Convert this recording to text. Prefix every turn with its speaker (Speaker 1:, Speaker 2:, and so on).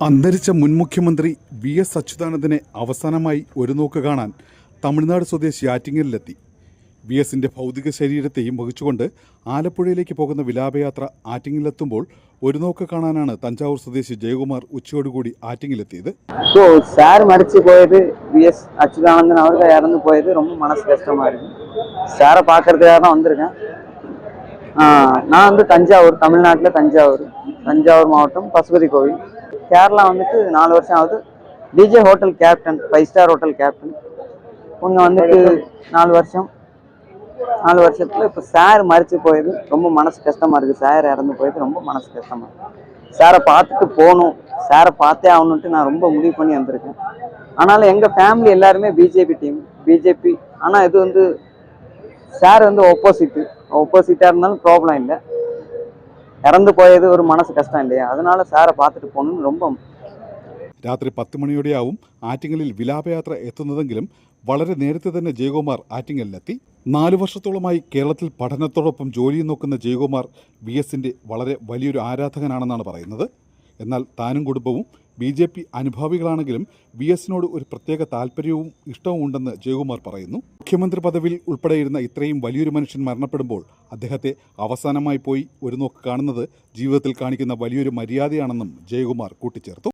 Speaker 1: അന്തരിച്ച മുൻ മുഖ്യമന്ത്രി വി എസ് അച്യുതാനന്ദനെ അവസാനമായി ഒരു നോക്ക് കാണാൻ തമിഴ്നാട് സ്വദേശി ആറ്റിങ്ങലിലെത്തി വി എസിന്റെ ഭൗതിക ശരീരത്തെയും വഹിച്ചുകൊണ്ട് ആലപ്പുഴയിലേക്ക് പോകുന്ന വിലാപയാത്ര ആറ്റിങ്ങലെത്തുമ്പോൾ ഒരു നോക്ക് കാണാനാണ് തഞ്ചാവൂർ സ്വദേശി ജയകുമാർ ഉച്ചയോടുകൂടി ആറ്റിങ്ങിലെത്തിയത്
Speaker 2: ஸோ சார் மடிச்சு போயது விஎஸ் அச்சுதானந்தன் அவர்கள் இறந்து போயது ரொம்ப மனசு கஷ்டமா இருக்கு சாரை பார்க்கறதுக்காக தான் வந்திருக்கேன் ஆஹ் நான் வந்து தஞ்சாவூர் தமிழ்நாட்டில் தஞ்சாவூர் தஞ்சாவூர் மாவட்டம் பசுபதி கோவில் கேரளா வந்துட்டு நாலு வருஷம் ஆகுது. DJ hotel captain five star hotel captain இவங்க வந்துட்டு நாலு வருஷம் நாலு வருஷத்துல இப்போ சார் மறிச்சு போயிடுது. ரொம்ப மனசு கஷ்டமா இருக்கு. சார் இறந்து போயிட்டு ரொம்ப மனசு கஷ்டமா இருக்கு. சாரை பார்த்துட்டு போகணும். சாரை பார்த்தே ஆகணுன்ட்டு நான் ரொம்ப முடிவு பண்ணி வந்திருக்கேன். ஆனாலும் எங்கள் ஃபேமிலி எல்லாருமே பிஜேபி டீம் பிஜேபி ஆனால் இது வந்து சார் வந்து ஒப்போசிட்டு ஒப்போசிட்டாக இருந்தாலும் ப்ராப்ளம் இல்லை. இறந்து போயது ஒரு மனசு கஷ்டம் இல்லையா அதனால சாரை பார்த்துட்டு போகணுன்னு ரொம்ப
Speaker 1: രാത്രി പത്ത് മണിയോടെയാവും ആറ്റിങ്ങലിൽ വിലാപയാത്ര എത്തുന്നതെങ്കിലും വളരെ നേരത്തെ തന്നെ ജയകുമാർ ആറ്റിങ്ങലിലെത്തി നാലു വർഷത്തോളമായി കേരളത്തിൽ പഠനത്തോടൊപ്പം ജോലിയും നോക്കുന്ന ജയകുമാർ വി എസിന്റെ വളരെ വലിയൊരു ആരാധകനാണെന്നാണ് പറയുന്നത് എന്നാൽ താനും കുടുംബവും ബി ജെ പി അനുഭാവികളാണെങ്കിലും വി എസിനോട് ഒരു പ്രത്യേക താല്പര്യവും ഇഷ്ടവും ഉണ്ടെന്ന് ജയകുമാർ പറയുന്നു. മുഖ്യമന്ത്രി പദവിയിൽ ഉൾപ്പെടെയിരുന്ന ഇത്രയും വലിയൊരു മനുഷ്യൻ മരണപ്പെടുമ്പോൾ അദ്ദേഹത്തെ അവസാനമായി പോയി ഒരു നോക്ക് കാണുന്നത് ജീവിതത്തിൽ കാണിക്കുന്ന വലിയൊരു മര്യാദയാണെന്നും ജയകുമാർ കൂട്ടിച്ചേർത്തു.